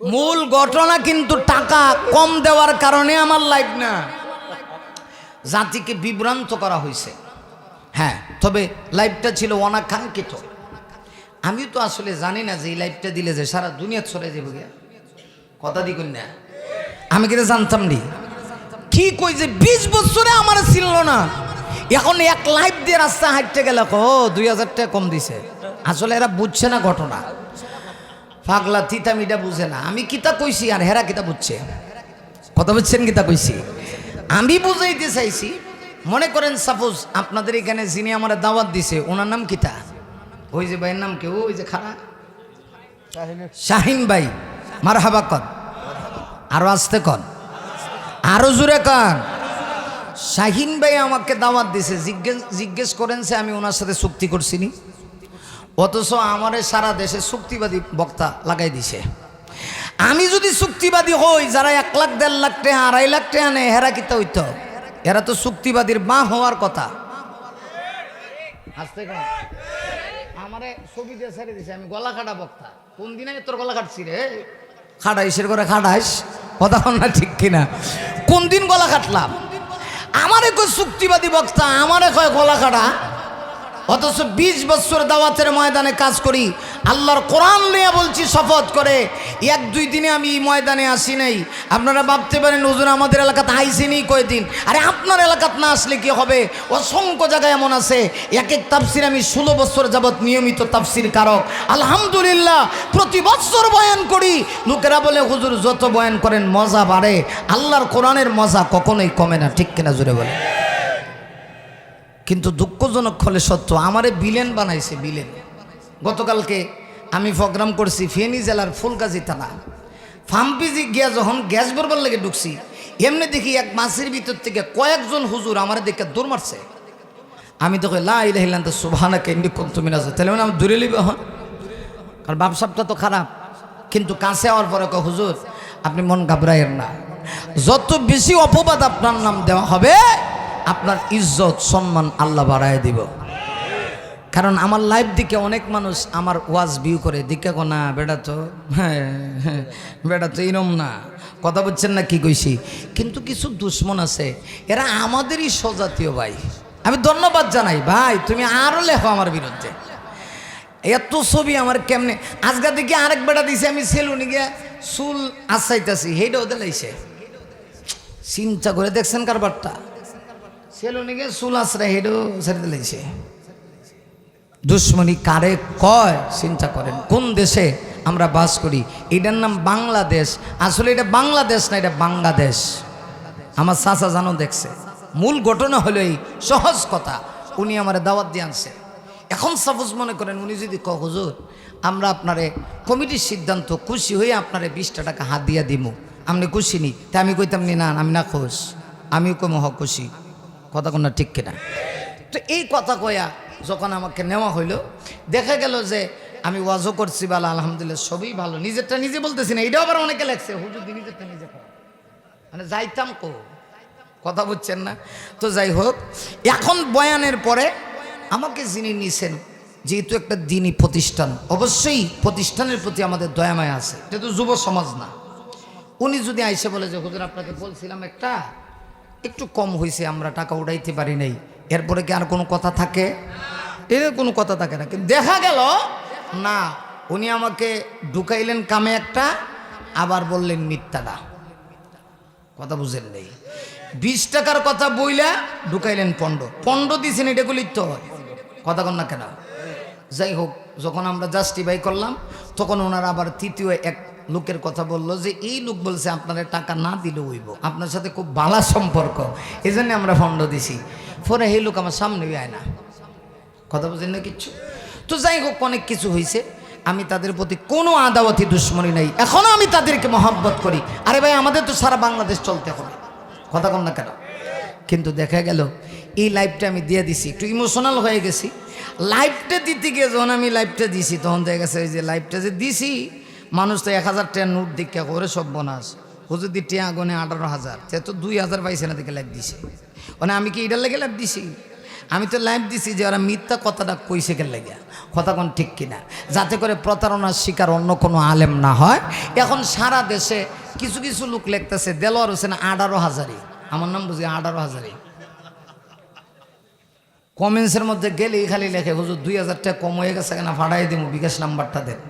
মূল ঘটনা কিন্তু টাকা কম দেওয়ার কারণে আমার লাইফ না। জাতিকে বিভ্রান্ত করা হয়েছে। হ্যাঁ তবে লাইফটা ছিল অনাকাঙ্ক্ষিত। আমি তো আসলে জানি না যে এই লাইফটা দিলে যে সারা দুনিয়া ছড়ে যাবে কথা দি না। আমি কিন্তু জানতাম নি। কি কই যে বিশ বছরে আমার ছিল না। এখন এক লাইফ দিয়ে রাস্তা হাঁটতে গেলে ও দুই হাজার টাকা কম দিছে। আসলে এরা বুঝছে না ঘটনা। পাগলা তিতা মিটা বুঝে না। আমি কিতা কইছি আর হেরা কিতা বুঝছে? কথা বুঝছেন কিতা কইছি? আমি বুঝাইতে চাইছি, মনে করেন সাপোজ আপনাদের এখানে যিনি আমার দাওয়াত দিছে, ওনার নাম কিতা? ওই যে ভাইয়ের নাম কেউ ওই যে খারা শাহিন ভাই। মার হাবা কন। আরও আসতে কন। আরও জুড়ে কন। শাহিন ভাই আমাকে দাওয়াত দিছে। জিজ্ঞেস জিজ্ঞেস করেন সে আমি ওনার সাথে চুক্তি করছিনি অথচ আমারে সারা দেশে চুক্তিবাদী বক্তা লাগাই দিছে। আমি যদি চুক্তিবাদী হই, যারা এক লাখ, দেড় লাখ টাকা আড়াই লাখ টাকা নেয়, হেরা কিতা হইত এরা তো চুক্তিবাদীর মা হওয়ার কথা। আসতে আমারে ছবি দিয়ে ছেড়ে দিছে, আমি গলা কাটা বক্তা। কোন দিনে তোর গলা কাটছি রে? খাটাইসের করে খাটাইস। কথা না ঠিক কিনা। কোন দিন গলা কাটলাম? আমারে কই চুক্তিবাদী বক্তা, আমারে কয় গলা কাটা। অথচ বিশ বছর দাওয়াতের ময়দানে কাজ করি, আল্লাহর কোরআন নিয়ে বলছি, শপথ করে, এক দুই দিনে আমি এই ময়দানে আসি নাই। আপনারা ভাবতে পারেন, হুজুর, আমাদের এলাকাতে আইসিনি কয়দিন। আরে আপনার এলাকাত না আসলে কি হবে? অসংখ্য জায়গায় এমন আছে এক এক তাফসির আমি ষোলো বছর যাবৎ নিয়মিত তাফসির কারক। আলহামদুলিল্লাহ, প্রতি বছর বয়ান করি। লোকেরা বলে, হুজুর, যত বয়ান করেন, মজা বাড়ে। আল্লাহর কোরআনের মজা কখনোই কমে না, ঠিক কিনা জুড়ে বলে কিন্তু দুঃখজনক হলে সত্য, আমারে বিলেন বানাইছে, বিলেন। গতকালকে আমি প্রোগ্রাম করছি ফেনী জেলার ফুলগাজী থানা। ফাম্পিজি গিয়া যখন গ্যাস ভরবার লেগে ঢুকছি, এমনি দেখি এক মাসের ভিতর থেকে কয়েকজন হুজুর আমার দেখে দৌড় মারছে। আমি তো কই, লা ইলাহিল্লাহ তো সুবহানা কেন্দ্রিক তুমি না তাহলে মানে আমি দূরে লিব হন কারণ ব্যবসাটা তো খারাপ। কিন্তু কাছে হওয়ার পরে কয়, হুজুর, আপনি মন ঘাবড়াইয়ের না। যত বেশি অপবাদ আপনার নাম দেওয়া হবে আপনার ইজ্জত সম্মান আল্লাহ বাড়ায় দিব। কারণ আমার লাইফ দিকে অনেক মানুষ আমার ওয়াজ ভিউ করে দিকে না বেটা তো হ্যাঁ হ্যাঁ, বেটা তো এরম না। কথা বলছেন না কি কইছি? কিন্তু কিছু দুশ্মন আছে এরা আমাদেরই স্বজাতীয় ভাই। আমি ধন্যবাদ জানাই ভাই তুমি আরও লেখো আমার বিরুদ্ধে। এত ছবি আমার কেমনে আজকে দেখি আরেক বেটা দিছে আমি সেলুনি গিয়া চুল আসাইতাছি সেইটা ওদের লাইছে। চিন্তা করে দেখছেন কারবারটা। সেলুনি গিয়া চুল আশ্রয় হেডও ছেড়ে দিলাইছে দুশ্মনী কারে কয়, চিন্তা করেন, কোন দেশে আমরা বাস করি? এটার নাম বাংলাদেশ। আসলে এটা বাংলাদেশ না, এটা বাংলাদেশ। আমার চাচা জানো দেখছে, মূল ঘটনা হলো এই, সহজ কথা, উনি আমার দাওয়াত দিয়ে আনছে। এখন সাপোজ মনে করেন, উনি যদি ক হুজুর, আমরা আপনারে কমিটির সিদ্ধান্ত, খুশি হয়ে আপনারে বিশটা টাকা হাত দিয়া দিমু। আপনি খুশি নি? তা আমি কইতাম, নি, না আমি না খুশ। আমিও কম হ, খুশি। কথা কোন ঠিক কিনা? তো এই কথা কয়া যখন আমাকে নেওয়া হইল, দেখা গেল যে আমি ওয়াজও করছি, বালা, আলহামদুলিল্লাহ, সবই ভালো। নিজেরটা নিজে বলতেছি না, এটাও আবার অনেকে লেখছে, হুজুর দি নিজেরটা নিজে মানে যাইতাম কো? কথা বুঝছেন না? তো যাই হোক, এখন বয়ানের পরে আমাকে যিনি নিছেন, যেহেতু একটা দিনই প্রতিষ্ঠান, অবশ্যই প্রতিষ্ঠানের প্রতি আমাদের দয়ামায়া আছে। এটা তো যুব সমাজ না। উনি যদি আইসে বলে যে, হুজুর, আপনাকে বলছিলাম একটা একটু কম হয়েছে আমরা টাকা উঠাইতে পারি নাই। এরপরে কি আর কোনো কথা থাকে? এর কোনো কথা থাকে না। কিন্তু দেখা গেল, না, উনি আমাকে ঢুকাইলেন কামে একটা, আবার বললেন মিথ্যাটা। কথা বুঝেন নেই। বিশ টাকার কথা বইলা ঢুকাইলেন পণ্ড। পণ্ড দিয়েছেন এটা লিখতে হয়? কথা কন না কেন? যাই হোক, যখন আমরা জাস্টিফাই করলাম, তখন ওনার আবার তৃতীয় এক লোকের কথা বলল যে, এই লোক বলছে আপনারা টাকা না দিলে হইব। আপনার সাথে খুব ভালো সম্পর্ক। এই জন্য আমরা ফন্ড দিছি। পরে এই লোক আমার সামনে আয় না। কথা বুঝেন না কিচ্ছু? তো যাই হোক, অনেক কিছু হয়েছে আমি তাদের প্রতি কোনো আদাওয়াতি দুশ্মনী নাই। এখনও আমি তাদেরকে মহাব্বত করি। আরে ভাই, আমাদের তো সারা বাংলাদেশ চলতে হবে। কথা কন না কেন? কিন্তু দেখা গেল, এই লাইফটা আমি দিয়ে দিছি। একটু ইমোশনাল হয়ে গেছি। লাইফটা দিতে গিয়ে যখন আমি লাইফটা দিছি, তখন দেখা গেছে, ওই যে লাইফটা যে দিছি মানুষ তো এক হাজার টাকা নোট দীক্ষা করে সব বনাস। হুজুর দি টিয়া গনে আঠারো হাজার, সে তো দুই হাজার পাইছে না দেখে লাইভ দিছে। মানে আমি কি এটার লেগে লাইভ দিছি? আমি তো লাইভ দিছি যে ওরা মিথ্যা কথাটা কইছে গেল লাগে। কথা কোন ঠিক কিনা? যাতে করে প্রতারণার শিকার অন্য কোনো আলেম না হয়। এখন সারা দেশে কিছু কিছু লোক লিখতেছে, দেলোয়ার হোসেন আঠারো হাজারি। আমার নাম বুঝি আঠারো হাজারি। কমেন্টসের মধ্যে গেলেই খালি লেখে, হুজুর দুই হাজার কম হয়ে গেছে কেনা? ফাটাই দিব বিকাশ নাম্বারটা দেন।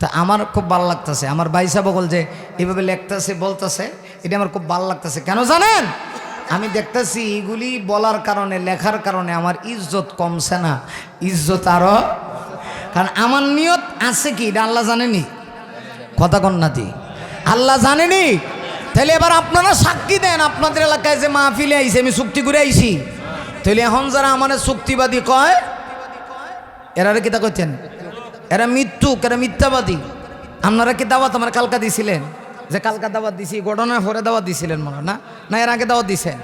তা আমার খুব ভালো লাগতেছে। আমার বাইসা বগল যে এইভাবে লেখতেছে, বলতেছে, এটা আমার খুব ভালো লাগতেছে। কেন জানেন? আমি দেখতেছি এগুলি বলার কারণে, লেখার কারণে আমার ইজ্জত কমছে না। ইজ্জত আরও। কারণ আমার নিয়ত আছে কি? এটা আল্লাহ জানেনি। কথা কন্যাতি আল্লাহ জানেনি? তাহলে এবার আপনারা সাক্ষী দেন, আপনাদের এলাকায় যে মাহফিলে আইছে, আমি চুক্তি করে আইছি। তাহলে এখন যারা আমার চুক্তিবাদী কয় এরা কিতা কইতেন? এরা মৃত্যুক এরা মিথ্যাবাদী। আপনারা কি দাওয়াত আমার কালকা দিছিলেন? যে কালকা দাওয়াত দিছি, ঘটনার পরে দাওয়াত দিছিলেন মনে না? না, এর আগে দাওয়াত দিছেন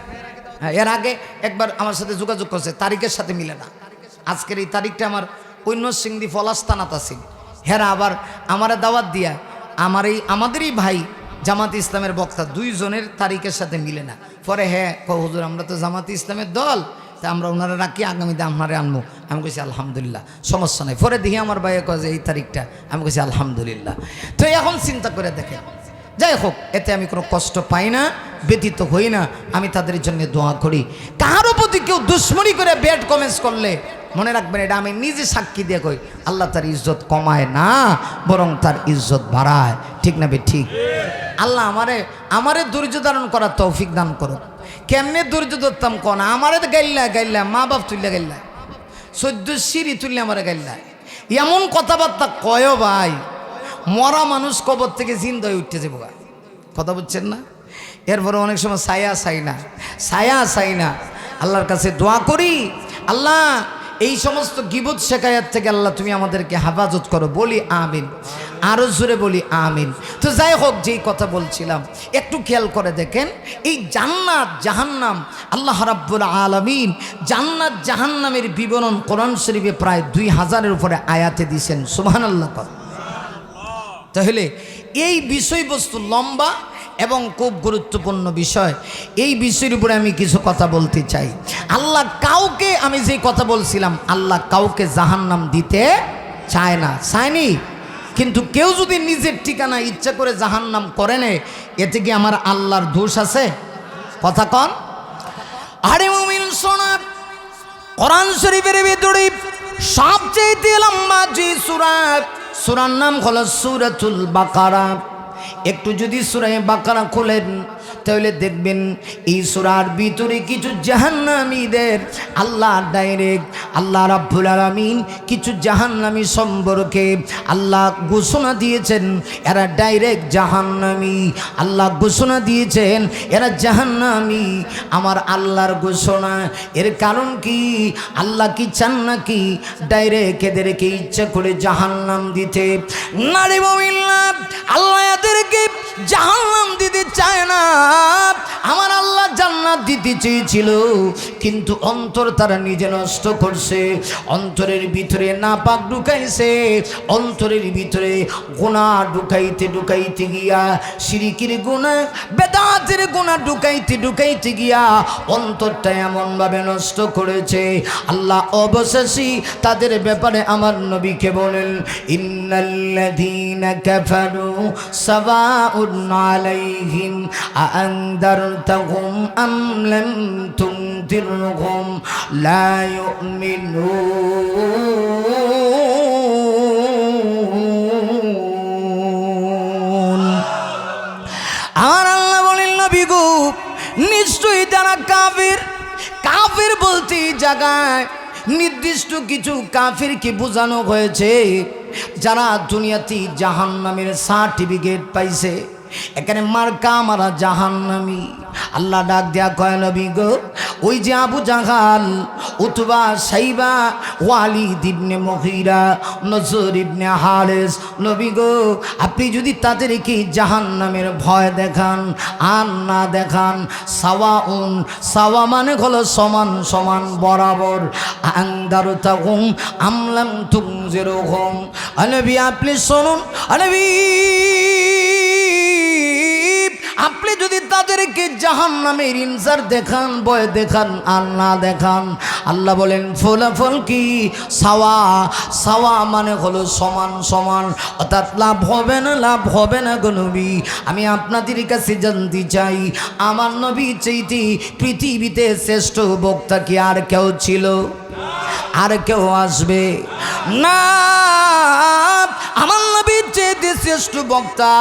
হ্যাঁ এর আগে একবার আমার সাথে যোগাযোগ করছে, তারিখের সাথে মিলে না। আজকের এই তারিখটা আমার অন্য সিংদি ফলাস্তানাত আছে হেরা আবার আমার দাওয়াত দিয়া আমার এই, আমাদেরই ভাই জামাত ইসলামের বক্তা, দুইজনের তারিখের সাথে মিলে না। পরে হ্যাঁ হুজুর, আমরা তো জামাত ইসলামের দল। তা আমরা ওনারা নাকি আগামীতে আপনারে আনব আমি কইছি, আলহামদুলিল্লাহ। সমস্যা নাই। পরে দেখি আমার ভাইয়ে কয় যে, এই তারিখটা। আমি কইছি, আলহামদুলিল্লাহ। তো এখন চিন্তা করে দেখে যাই হোক, এতে আমি কোনো কষ্ট পাই না, ব্যতীত হই না। আমি তাদের জন্য দোয়া করি। কারও প্রতি কেউ দুশ্মনী করে ব্যাড কমেন্টস করলে মনে রাখবেন, এটা আমি নিজে সাক্ষী দিয়ে কই, আল্লাহ তার ইজ্জত কমায় না, বরং তার ইজ্জত বাড়ায়। ঠিক না বে, ঠিক? আল্লাহ আমারে আমারে ধৈর্য ধারণ করার তৌফিক দান করুক। কেমনে ধৈর্য ধরতাম কন? আমারে গাইল্লা গাইল্লা মা বাপ তুললে গাইল্লা, সদ্য সিঁড়ি তুললে আমারে গাইল্লা। এমন কথাবার্তা কয় ভাই, মরা মানুষ কবর থেকে জিন্দা হয়ে উঠতেছে বোকা কথা বুঝছেন না? এরপরে অনেক সময় ছায়া চাই না ছায়া চাই না আল্লাহর কাছে দোয়া করি, আল্লাহ এই সমস্ত গিবত শেখায়াত থেকে আল্লাহ তুমি আমাদেরকে হেফাজত করো। বলি আমিন। আরও জোরে বলি আমিন। তো যাই হোক, যেই কথা বলছিলাম, একটু খেয়াল করে দেখেন, এই জান্নাত জাহান্নাম আল্লাহ রাব্বুল আলমিন জান্নাত জাহান্নামের বিবরণ কোরআন শরীফে প্রায় দুই হাজারের উপরে আয়াতে দিয়েছেন। সুবহান আল্লাহ তাহলে এই বিষয়বস্তু লম্বা এবং খুব গুরুত্বপূর্ণ বিষয়, এই বিষয়ের উপরে আমি কিছু কথা বলতে চাই। আল্লাহ কাউকে, আমি যে কথা বলছিলাম, আল্লাহ কাউকে জাহান্নাম দিতে চায় না। চায়নি? কিন্তু কেউ যদি নিজের ঠিকানা ইচ্ছা করে জাহান্নাম করে নেয়, এতে কি আমার আল্লাহর দোষ আছে? কথা কন। আরে মুমিন কোরআন শরীফের ভিতরে সবচেয়ে লম্বা যে সুরাত সুরার নাম হলো সুরাতুল বাকারা। একটু যদি সুরাই বাঁকানা খোলেন তাহলে দেখবেন এই সুরার ভিতরে কিছু জাহান্নামীদের আল্লাহ ডাইরেক্ট আল্লাহ রাব্বুল আলামিন কিছু জাহান্নামী সম্পর্কে আল্লাহ ঘোষণা দিয়েছেন। এরা ডাইরেক্ট জাহান্নামী। আল্লাহ ঘোষণা দিয়েছেন, এরা জাহান্নামী। আমার আল্লাহর ঘোষণা, এর কারণ কি? আল্লাহ কি চান নাকি? ডাইরেক্ট এদেরকে ইচ্ছা করে জাহান্নাম দিতে। নারী আল্লাহ এদেরকে জাহান্নাম দিতে চায় না। দিতে চেয়েছিল, কিন্তু অন্তর তারা নিজে নষ্ট করছে। অন্তরের ভিতরে নাপাক ঢুকাইছে, অন্তরের ভিতরে গোনা ঢুকাইতে ঢুকাইতে গিয়া, সিরিকির গুণা, বেদাতের গুণা ঢুকাইতে ঢুকাইতে গিয়া অন্তরটা এমনভাবে নষ্ট করেছে। আল্লাহ অবশেষই তাদের ব্যাপারে আমার নবীকে বলেন, ইন্নাল্লাযীনা কাফারু সাওয়াউন আলাইহিম, আআনদারতাহুম আম লাম তুনদিরহুম লা ইউমিনুন আমার আল্লাহ বলেন, নবী গো, নিশ্চয়ই তারা কাফির কাফির বলতে জায়গায় নির্দিষ্ট কিছু কাফিরকে বোঝানো হয়েছে, যারা দুনিয়াতে জাহান্নামের সার্টিফিকেট পাইছে। এখানে মারা জাহান্নামি। আল্লাহ ডাক দেয়া কয়, নবী গো, ওই যে আবু জাহাল, উতবা, সাইবা ওয়ালি দিবনে মহিরা নজর ইবনে হারেস, নবী গো, আপনি যদি তাদেরকে জাহান নামের ভয় দেখান, আর না দেখান সাওয়া উন সাওয়া মানে হলো সমান সমান বরাবর। আন্দার তাগুম আমলাম তুম জেরো হোম আনবি আপনি শুনুন আনবি তাদেরকে জাহান নামের ইনসার দেখান বয় দেখান না দেখান। আল্লাহ বলেন ফলাফল কি? সাওয়া। সাওয়া মানে হলো সমান সমান। অর্থাৎ লাভ হবে না, লাভ হবে না গো নবী। আমি আপনাদের কাছে জানতে চাই, আমার নবী চাইতে পৃথিবীতে শ্রেষ্ঠ বক্তা কি আর কেউ ছিল? আর কেউ আসবে? না। শ্রেষ্ঠ বক্তা।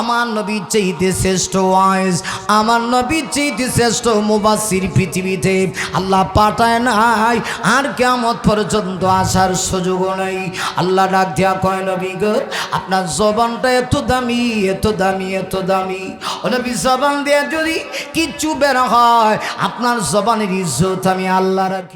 আমার নবীর চাইতে শ্রেষ্ঠ ওয়াইজ, আমার নবীর চাইতে শ্রেষ্ঠ মুবাসির পৃথিবীতে আল্লাহ পাঠায় নাই। আর কেমন পর্যন্ত আসার সুযোগও নেই। আল্লাহ ডাক দিয়া কয়, নবী গো, আপনার জবানটা এত দামি এত দামি এত দামি। ও নবী, জবান দিয়ে যদি কিচ্ছু বের হয়, আপনার জবানের ইজ্জত আমি আল্লাহ রাখি।